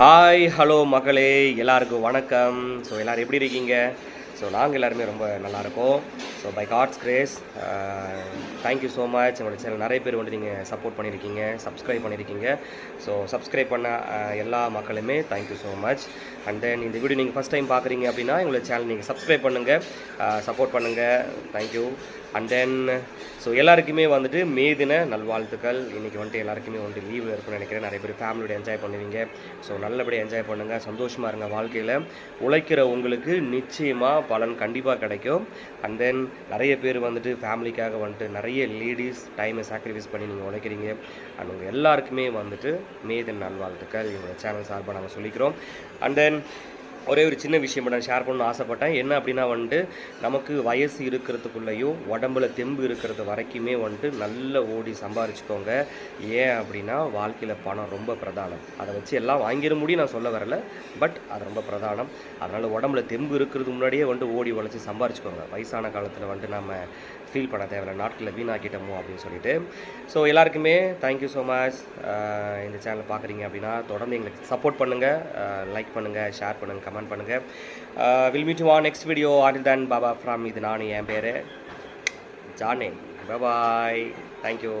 Hi hello மகளே. எல்லாருக்கும் வணக்கம். ஸோ எல்லோரும் எப்படி இருக்கீங்க? ஸோ நாங்கள் எல்லாருமே ரொம்ப நல்லா இருக்கோம். So by God's grace thank you so much என்னோடய சேனல் நிறைய பேர் வந்து நீங்கள் சப்போர்ட் பண்ணியிருக்கீங்க சப்ஸ்கிரைப் பண்ணியிருக்கீங்க ஸோ சப்ஸ்கிரைப் பண்ண uh, எல்லா மக்களுமே thank you so much and then இந்த வீடியோ நீங்கள் ஃபஸ்ட் டைம் பார்க்குறீங்க அப்படின்னா எங்களோட சேனல் நீங்கள் சப்ஸ்கிரைப் பண்ணுங்கள் சப்போர்ட் பண்ணுங்கள் தேங்க்யூ அண்ட் தென் ஸோ எல்லாருக்குமே வந்துட்டு மே தின நல்வாழ்த்துக்கள். இன்றைக்கி வந்துட்டு எல்லாருக்குமே வந்துட்டு லீவு இருக்குன்னு நினைக்கிறேன். நிறைய பேர் ஃபேமிலியோட என்ஜாய் பண்ணுவீங்க. ஸோ நல்லபடியாக என்ஜாய் பண்ணுங்கள் சந்தோஷமாக இருங்க வாழ்க்கையில். உழைக்கிற உங்களுக்கு நிச்சயமாக பலன் கண்டிப்பாக கிடைக்கும். அண்ட் தென் நிறைய பேர் வந்துட்டு ஃபேமிலிக்காக வந்துட்டு நிறைய லேடிஸ் டைமை சாக்ரிஃபைஸ் பண்ணி நீங்கள் உழைக்கிறீங்க. அண்ட் உங்கள் எல்லாருக்குமே வந்துட்டு மே நல்வாழ்த்துக்கள். எங்களோட சேனல் சார்பாக நாங்கள் சொல்லிக்கிறோம். அண்ட் தென் ஒரே ஒரு சின்ன விஷயம் நான் ஷேர் பண்ண ஆசைப்பட்டேன். என்ன அப்படின்னா வந்துட்டு நமக்கு வயசு இருக்கிறதுக்குள்ளேயும் உடம்புல தெம்பு இருக்கிறது வரைக்குமே வந்துட்டு நல்ல ஓடி சம்பாரிச்சுக்கோங்க. ஏன் அப்படின்னா வாழ்க்கையில் பணம் ரொம்ப பிரதானம். அதை வச்சு எல்லாம் வாங்கிட முடியும் நான் சொல்ல வரல. பட் அது ரொம்ப பிரதானம். அதனால் உடம்புல தெம்பு இருக்கிறது முன்னாடியே வந்துட்டு ஓடி உழைச்சி சம்பாரிச்சுக்கோங்க. வயசான காலத்தில் வந்துட்டு நம்ம ஃபீல் பண்ண தேவையில்ல. நாட்களில் வீணாக்கிட்டோமோ அப்படின்னு சொல்லிட்டு. ஸோ எல்லாருக்குமே தேங்க்யூ ஸோ மச் இந்த சேனலை பார்க்குறீங்க அப்படின்னா தொடர்ந்து எங்களுக்கு சப்போர்ட் பண்ணுங்கள் லைக் பண்ணுங்கள் ஷேர் பண்ணுங்கள் கமெண்ட் பண்ணுங்கள் வில் மீட் வா நெக்ஸ்ட் வீடியோ ஆடில் தான் பாபா ஃப்ரம் இது நான் என் பேர். ஜானே. Bye thank you